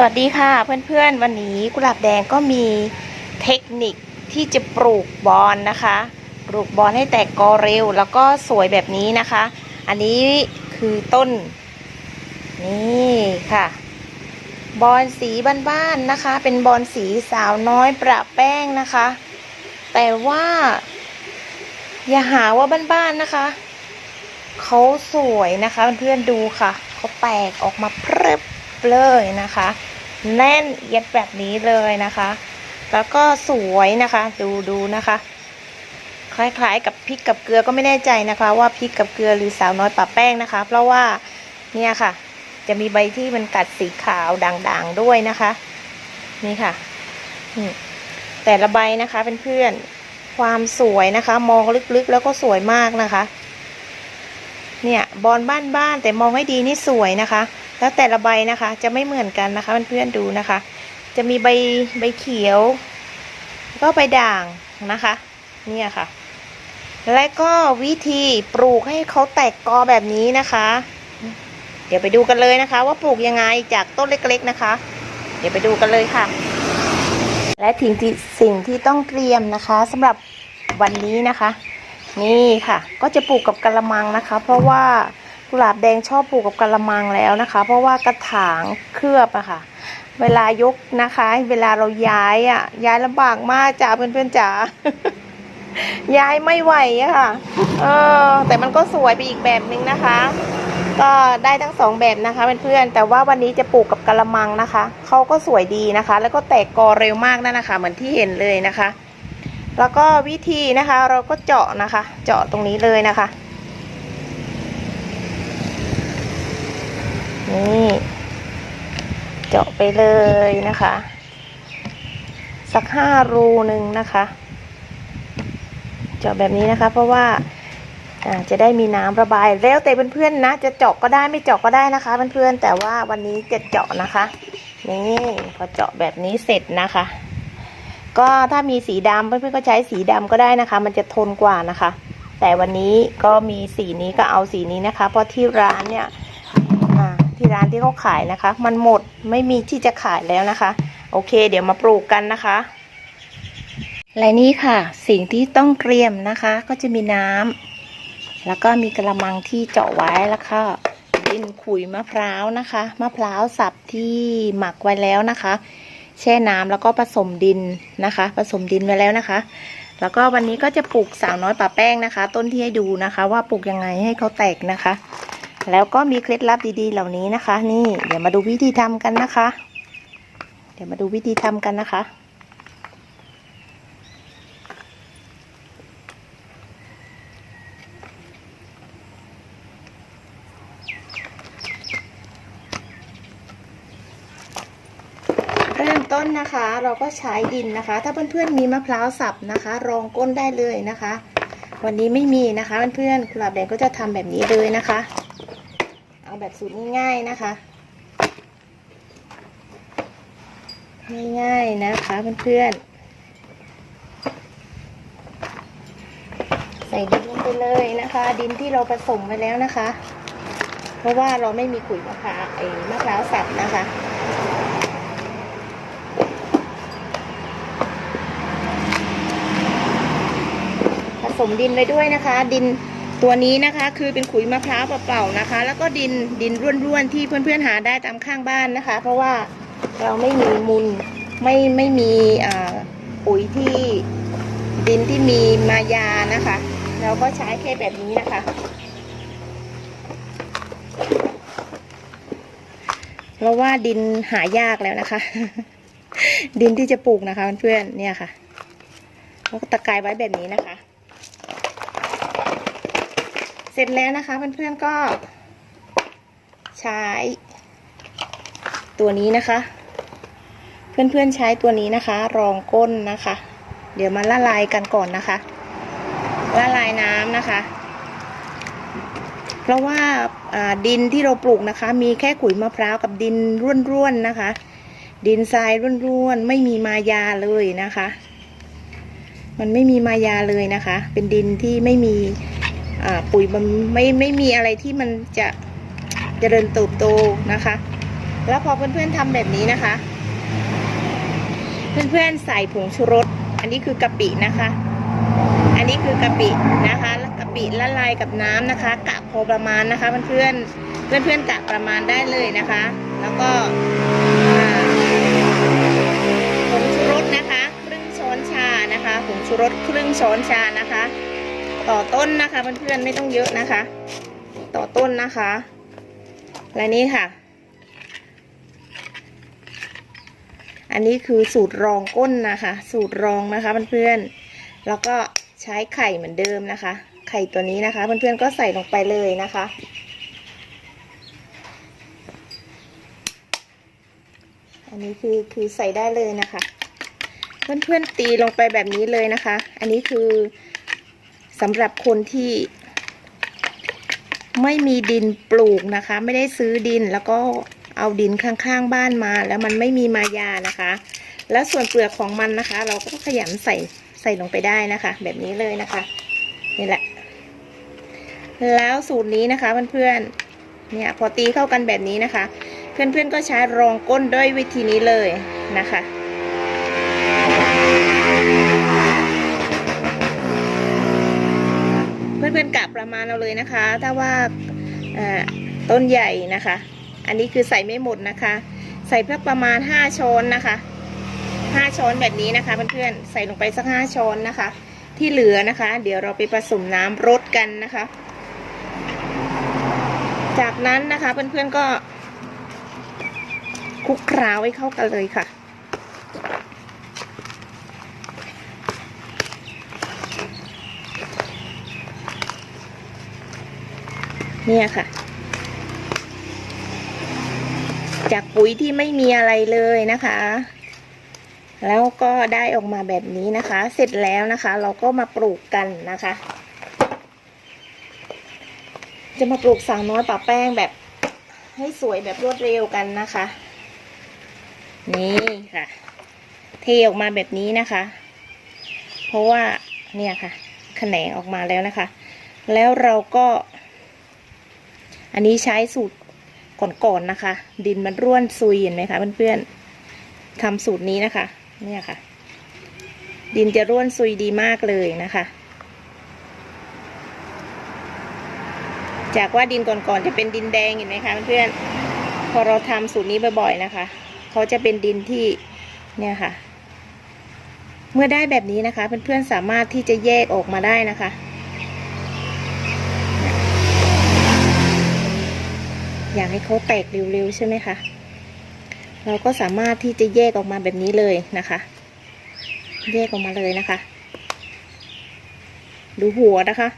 สวัสดีค่ะเพื่อนๆวันนี้กุหลาบแดงก็มีเทคนิคที่จะปลูกบอลนะคะปลูกบอลให้แตกกอเร็ว แล้วก็สวยแบบนี้นะคะ อันนี้คือต้น นี่ค่ะ บอลสีบ้านๆนะคะ เป็นบอลสีสาวน้อยประแป้งนะคะ แต่ว่า อย่าหาว่าบ้านๆนะคะเขาสวยนะคะเพื่อนๆดูค่ะเขาแตกออกมาเพริบ เลยนะคะ แน่นเอียดแบบนี้เลยนะคะ แล้วก็สวยนะคะ ดูดูนะคะ คล้ายๆ กับพริกกับเกลือก็ไม่แน่ใจนะคะ ว่าพริกกับเกลือหรือสาวน้อยปะแป้งนะคะ เพราะว่าเนี่ยค่ะ จะมีใบที่มันกัดสีขาวด่างๆด้วยนะคะ นี่ค่ะแต่ละใบนะคะเพื่อนๆความสวยนะคะ มองลึกๆแล้วก็สวยมากนะคะเนี่ยบอลบ้านๆแต่มองให้ดีนี่สวยนะคะ แล้วแต่ละใบนะคะ จะไม่เหมือนกันนะคะเพื่อนๆดูนะคะ จะมีใบใบเขียว ก็ใบด่างนะคะเนี่ยค่ะ และก็วิธีปลูกให้เขาแตกกอแบบนี้นะคะ เดี๋ยวไปดูกันเลยนะคะ ว่าปลูกยังไงจากต้นเล็กๆนะคะ เดี๋ยวไปดูกันเลยค่ะ และทิ้งที่สิ่งที่ต้องเตรียมนะคะสำหรับวันนี้นะคะ นี่ค่ะ ก็จะปลูกกับกระมังนะคะ เพราะว่า กุหลาบแดงชอบปลูกกับกระมังแล้วนะคะ เพราะว่ากระถางเคลือบอะค่ะ เวลายกนะคะ เวลาเราย้ายอะย้ายลำบากมากจ้าเพื่อนๆจ๋าย้ายไม่ไหวอะค่ะ เออ แต่มันก็สวยไปอีกแบบนึงนะคะ ก็ได้ทั้งสองแบบนะคะเพื่อนๆแต่ว่าวันนี้จะปลูกกับกระมังนะคะเขาก็สวยดีนะคะ แล้วก็แตกกอเร็วมากนั่นนะคะ เหมือนที่เห็นเลยนะคะ แล้วก็วิธีนะคะ เราก็เจาะนะคะ เจาะตรงนี้เลยนะคะ นี่ เจาะไปเลยนะคะ สักห้ารูหนึ่งนะคะ เจาะแบบนี้นะคะ เพราะว่าจะได้มีน้ำระบายแล้วแต่เพื่อนๆนะ จะเจาะก็ได้ไม่เจาะก็ได้นะคะ เพื่อนๆแต่ว่าวันนี้จะเจาะนะคะ นี่พอเจาะแบบนี้เสร็จนะคะ ก็ถ้ามีสีดำเพื่อนๆก็ใช้สีดำก็ได้นะคะ มันจะทนกว่านะคะ แต่วันนี้ก็มีสีนี้ก็เอาสีนี้นะคะ เพราะที่ร้านเนี่ย ที่ร้านที่เขาขายนะคะ มันหมดไม่มีที่จะขายแล้วนะคะ โอเค เดี๋ยวมาปลูกกันนะคะ และนี่ค่ะ สิ่งที่ต้องเตรียมนะคะ ก็จะมีน้ำแล้วก็มีกระมังที่เจาะไว้แล้วก็ดินขุยมะพร้าวนะคะมะพร้าวสับที่หมักไว้แล้วนะคะ แช่น้ำแล้วก็ผสมดินนะคะ ผสมดินไว้แล้วนะคะแล้วก็วันนี้ก็จะปลูกสาวน้อยป่าแป้งนะคะ ต้นที่ให้ดูนะคะ ว่าปลูกยังไงให้เขาแตกนะคะ แล้วก็มีเคล็ดลับดีๆเหล่านี้นะคะ นี่ เดี๋ยวมาดูวิธีทำกันนะคะ เดี๋ยวมาดูวิธีทำกันนะคะ เริ่มต้นนะคะ เราก็ใช้ดินนะคะ ถ้าเพื่อนๆมีมะพร้าวสับนะคะ รองก้นได้เลยนะคะวันนี้ไม่มีนะคะเพื่อนๆกุหลาบแดงก็จะทำแบบนี้เลยนะคะ แบบสูตรง่ายๆนะคะ ง่ายๆนะคะเพื่อนๆ ใส่ดินลงไปเลยนะคะ ดินที่เราผสมไว้แล้วนะคะ เพราะว่าเราไม่มีขุยมะพร้าวไอ้มะพร้าวสับนะคะผสมดินไปด้วยนะคะ ดิน ตัวนี้นะคะคือเป็นขุยมะพร้าวเปล่าๆนะคะ แล้วก็ดินดินร่วนๆที่เพื่อนๆหาได้ตามข้างบ้านนะคะ เพราะว่าเราไม่มีมูลไม่ไม่มีปุ๋ยที่ดินที่มีมายานะคะ เราก็ใช้แค่แบบนี้นะคะ เพราะว่าดินหายากแล้วนะคะ ดินที่จะปลูกนะคะเพื่อนๆเนี่ยค่ะแล้วก็ตะกายไว้แบบนี้นะคะ ร็จแล้วนะคะเพื่อนๆก็ใช้ ตัวนี้นะคะ เพื่อนๆใช้ตัวนี้นะคะ รองก้นนะคะ เดี๋ยวมาละลายกันก่อนนะคะ ละลายน้ำนะคะ เพราะว่าดินที่เราปลูกนะคะ มีแค่ขุยมะพร้าวกับดินร่วนๆนะคะ ดินทรายร่วนๆไม่มีมายาเลยนะคะ มันไม่มีมายาเลยนะคะ เป็นดินที่ไม่มี ปุ๋ยมันไม่ไม่มีอะไรที่มันจะเจริญเติบโตนะคะ แล้วพอเพื่อนๆทำแบบนี้นะคะ เพื่อนๆใส่ผงชูรส อันนี้คือกะปินะคะ อันนี้คือกะปินะคะกะปิละลายกับน้ำนะคะกะพอประมาณนะคะเพื่อนๆเพื่อนๆกะประมาณได้เลยนะคะ แล้วก็ผงชูรสนะคะ ครึ่งช้อนชานะคะผงชูรสครึ่งช้อนชานะคะ ต่อต้นนะคะเพื่อนๆไม่ต้องเยอะนะคะ ต่อต้นนะคะ และนี่ค่ะ อันนี้คือสูตรรองก้นนะคะ สูตรรองนะคะเพื่อนๆแล้วก็ใช้ไข่เหมือนเดิมนะคะ ไข่ตัวนี้นะคะเพื่อนๆก็ใส่ลงไปเลยนะคะอันนี้คือคือใส่ได้เลยนะคะ เพื่อนๆตีลงไปแบบนี้เลยนะคะ อันนี้คือ สำหรับคนที่ไม่มีดินปลูกนะคะ ไม่ได้ซื้อดินแล้วก็เอาดินข้างๆบ้านมา แล้วมันไม่มีมายานะคะ แล้วส่วนเปลือกของมันนะคะ เราก็ขยันใส่ใส่ลงไปได้นะคะ แบบนี้เลยนะคะนี่แหละ แล้วสูตรนี้นะคะเพื่อนๆเนี่ยพอตีเข้ากันแบบนี้นะคะ เพื่อนๆก็ใช้รองก้นด้วยวิธีนี้เลยนะคะ เพื่อนๆกะประมาณเอาเลยนะคะ ถ้าว่าต้นใหญ่นะคะ อันนี้คือใส่ไม่หมดนะคะ ใส่เพื่อประมาณ 5 ช้อนนะคะ 5 ช้อนแบบนี้นะคะเพื่อนๆใส่ลงไปสัก 5 ช้อนนะคะ ที่เหลือนะคะ เดี๋ยวเราไปผสมน้ำรดกันนะคะ จากนั้นนะคะเพื่อนๆก็คลุกเคล้าให้เข้ากันเลยค่ะ เนี่ยค่ะ จากปุ๋ยที่ไม่มีอะไรเลยนะคะ แล้วก็ได้ออกมาแบบนี้นะคะ เสร็จแล้วนะคะ เราก็มาปลูกกันนะคะ จะมาปลูกสาวน้อยป่าแป้งแบบให้สวยแบบรวดเร็วกันนะคะ นี่ค่ะ เทออกมาแบบนี้นะคะ เพราะว่าเนี่ยค่ะแขนงออกมาแล้วนะคะ แล้วเราก็ อันนี้ใช้สูตรก่อนๆนนะคะ ดินมันร่วนซุยเห็นไหมคะเพื่อนๆทำสูตรนี้นะคะ เนี่ยค่ะ ดินจะร่วนซุยดีมากเลยนะคะ จากว่าดินก่อนๆจะเป็นดินแดงเห็นไหมคะเพื่อนๆพอเราทำสูตรนี้บ่อยๆนะคะเขาจะเป็นดินที่เนี่ยค่ะ เมื่อได้แบบนี้นะคะเพื่อนๆสามารถที่จะแยกออกมาได้นะคะ อยากให้เขาแตกเร็วๆใช่ไหมคะ เราก็สามารถที่จะแยกออกมาแบบนี้เลยนะคะ แยกออกมาเลยนะคะ ดูหัวนะคะ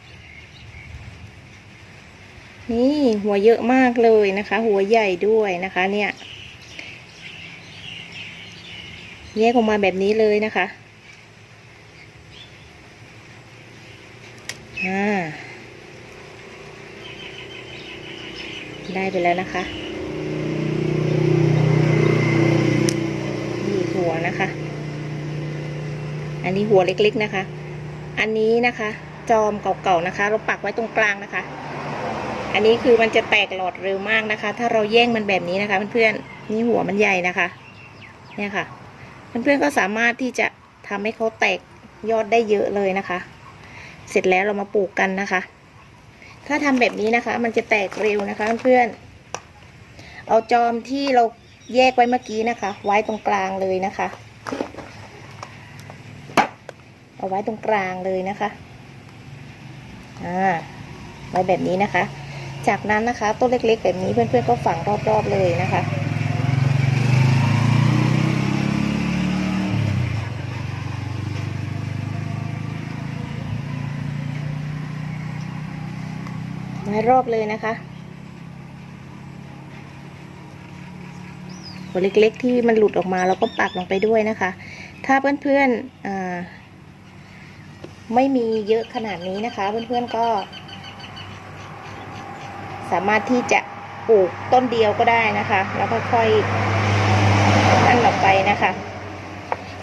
นี่หัวเยอะมากเลยนะคะ หัวใหญ่ด้วยนะคะเนี่ย แยกออกมาแบบนี้เลยนะคะ อ่า ได้ไปแล้วนะคะนี่หัวนะคะ อันนี้หัวเล็กๆนะคะ อันนี้นะคะ จอมเก่าๆนะคะ เราปักไว้ตรงกลางนะคะ อันนี้คือมันจะแตกหลอดเร็วมากนะคะ ถ้าเราแย่งมันแบบนี้นะคะเพื่อนๆนี่หัวมันใหญ่นะคะ เนี่ยค่ะเพื่อนๆก็สามารถที่จะทำให้เขาแตกยอดได้เยอะเลยนะคะ เสร็จแล้วเรามาปลูกกันนะคะ ถ้าทำแบบนี้นะคะ มันจะแตกเร็วนะคะเพื่อนเอาจอมที่เราแยกไว้เมื่อกี้นะคะ ไว้ตรงกลางเลยนะคะ เอาไว้ตรงกลางเลยนะคะอ่าไว้แบบนี้นะคะ จากนั้นนะคะต้นเล็กๆ แบบนี้เพื่อนๆก็ฝังรอบๆเลยนะคะ รอบเลยนะคะหัวเล็กๆที่มันหลุดออกมาเราก็ปักลงไปด้วยนะคะ ถ้าเพื่อนๆไม่มีเยอะขนาดนี้นะคะ เพื่อนๆก็ สามารถที่จะปลูกต้นเดียวก็ได้นะคะ แล้วค่อยๆนั่นออกไปนะคะ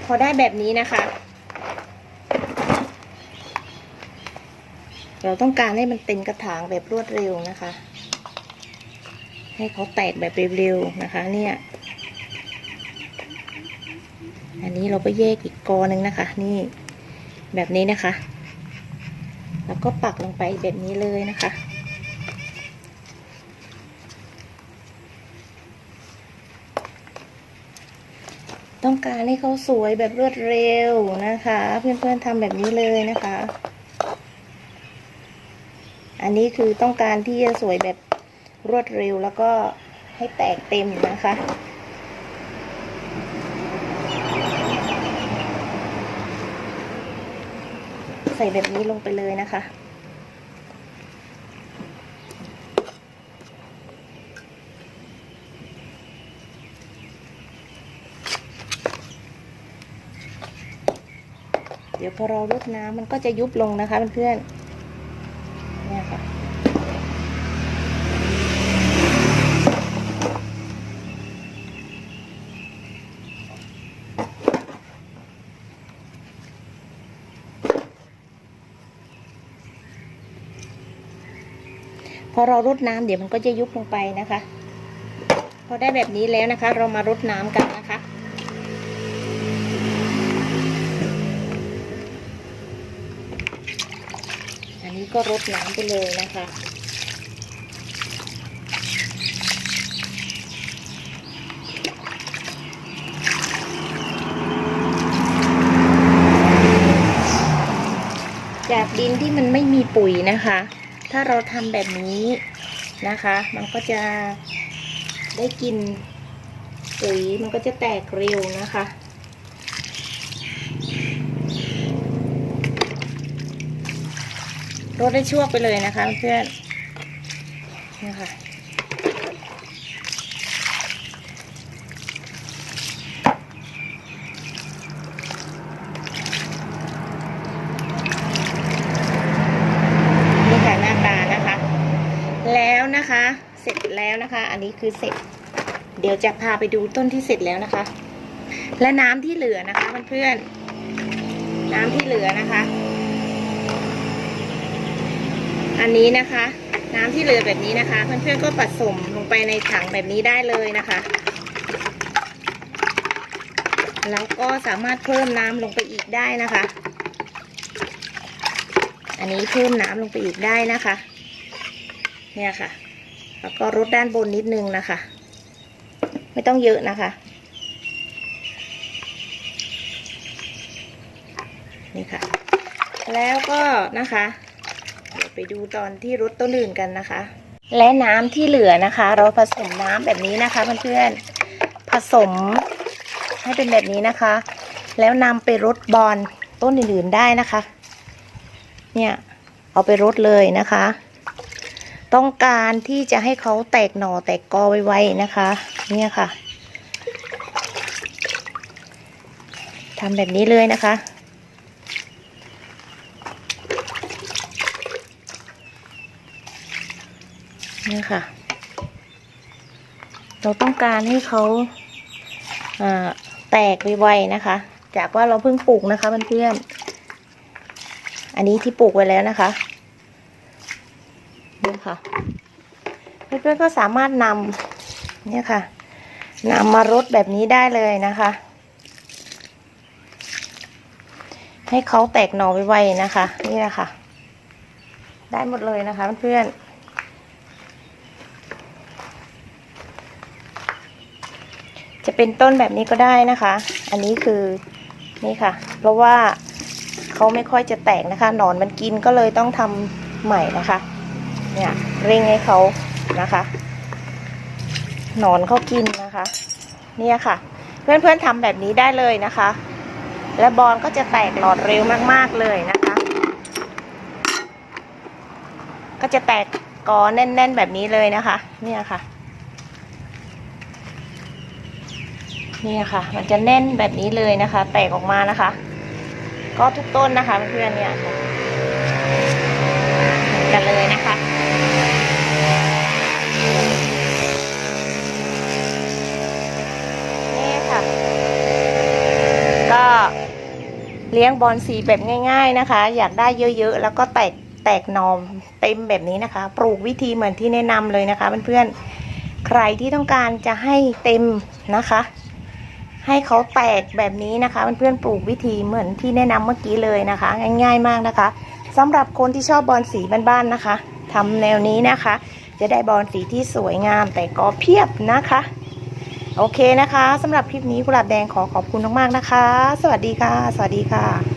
พอได้แบบนี้นะคะ เราต้องการให้มันเต็มกระถางแบบรวดเร็วนะคะ ให้เขาแตกแบบเร็วๆนะคะ เนี่ย อันนี้เราก็แยกอีกกอหนึ่งนะคะ นี่แบบนี้นะคะ แล้วก็ปักลงไปแบบนี้เลยนะคะต้องการให้เขาสวยแบบรวดเร็วนะคะ เพื่อนๆทำแบบนี้เลยนะคะ อันนี้คือต้องการที่จะสวยแบบรวดเร็วแล้วก็ให้แตกเต็มนะคะใส่แบบนี้ลงไปเลยนะคะ เดี๋ยวพอเราลดน้ำมันก็จะยุบลงนะคะเพื่อนๆเนี่ยค่ะ พ อเรารดน้ำเดี๋ยวมันก็จะยุบลงไปนะคะ พอได้แบบนี้แล้วนะคะ เรามารดน้ำกันนะคะอันนี้ก็รดน้ำไปเลยนะคะจากดินที่มันไม่มีปุ๋ยนะคะ ถ้าเราทำแบบนี้นะคะ มันก็จะได้กินปุ๋ยมันก็จะแตกเร็วนะคะรดได้ชั่วไปเลยนะคะเพื่อนนะคะ นี่ค่ะหน้าตานะคะ แล้ว นะคะ เสร็จแล้วนะคะ อันนี้คือเสร็จ เดี๋ยวจะพาไปดูต้นที่เสร็จแล้วนะคะ และน้ำที่เหลือนะคะเพื่อนๆน้ำที่เหลือนะคะ อันนี้นะคะ น้ำที่เหลือแบบนี้นะคะ เพื่อนๆก็ผสมลงไปในถังแบบนี้ได้เลยนะคะแล้วก็สามารถเพิ่มน้ำลงไปอีกได้นะคะ อันนี้เพิ่มน้ำลงไปอีกได้นะคะ เนี่ยค่ะ แล้วก็รดด้านบนนิดนึงนะคะ ไม่ต้องเยอะนะคะ นี่ค่ะ แล้วก็นะคะ เดี๋ยวไปดูตอนที่รดต้นอื่นกันนะคะ และน้ำที่เหลือนะคะ เราผสมน้ำแบบนี้นะคะเพื่อนๆผสมให้เป็นแบบนี้นะคะ แล้วนำไปรดบอลต้นอื่นๆได้นะคะ เนี่ยเอาไปรดเลยนะคะ ต้องการที่จะให้เขาแตกหน่อแตกกอไวๆนะคะ เนี่ยค่ะทำแบบนี้เลยนะคะ เนี่ยค่ะ เราต้องการให้เขาอ่าแตกไวๆนะคะ จากว่าเราเพิ่งปลูกนะคะเพื่อนๆอันนี้ที่ปลูกไว้แล้วนะคะ นี่ค่ะเพื่อนๆก็สามารถนำเนี่ยค่ะนำมารดแบบนี้ได้เลยนะคะ ให้เขาแตกหน่อไวๆนะคะ นี่แหละค่ะ ได้หมดเลยนะคะเพื่อนๆจะเป็นต้นแบบนี้ก็ได้นะคะ อันนี้คือนี่ค่ะ เพราะว่าเขาไม่ค่อยจะแตกนะคะ หนอนมันกินก็เลยต้องทำใหม่นะคะ เนี่ยเร่งให้เขานะคะหนอนเขากินนะคะ เนี่ยค่ะ เพื่อนๆทำแบบนี้ได้เลยนะคะ และบอลก็จะแตกหลอดเร็วมากๆเลยนะคะ ก็จะแตกกอแน่น ๆ แบบนี้เลยนะคะ เนี่ยค่ะเนี่ยค่ะ มันจะแน่นแบบนี้เลยนะคะ แตกออกมานะคะ ก็ทุกต้นนะคะเพื่อนๆเนี่ยเหมือนกันเลยนะคะ นี่ค่ะ ก็เลี้ยงบอลสีแบบง่าย ๆนะคะ อยากได้เยอะๆ แล้วก็แตกแตกนอมเต็มแบบนี้นะคะ ปลูกวิธีเหมือนที่แนะนำเลยนะคะเพื่อนๆใครที่ต้องการจะให้เต็มนะคะ ให้เขาแตกแบบนี้นะคะเพื่อนๆปลูกวิธีเหมือนที่แนะนำเมื่อกี้เลยนะคะ ง่าย ๆมากนะคะสำหรับคนที่ชอบบอลสีบ้านๆนะคะทำแนวนี้นะคะ จะได้บอลสีที่สวยงามแต่ก็เพียบนะคะ โอเคนะคะสำหรับคลิปนี้กุหลาบแดงขอขอบคุณมากๆนะคะ สวัสดีค่ะ สวัสดีค่ะ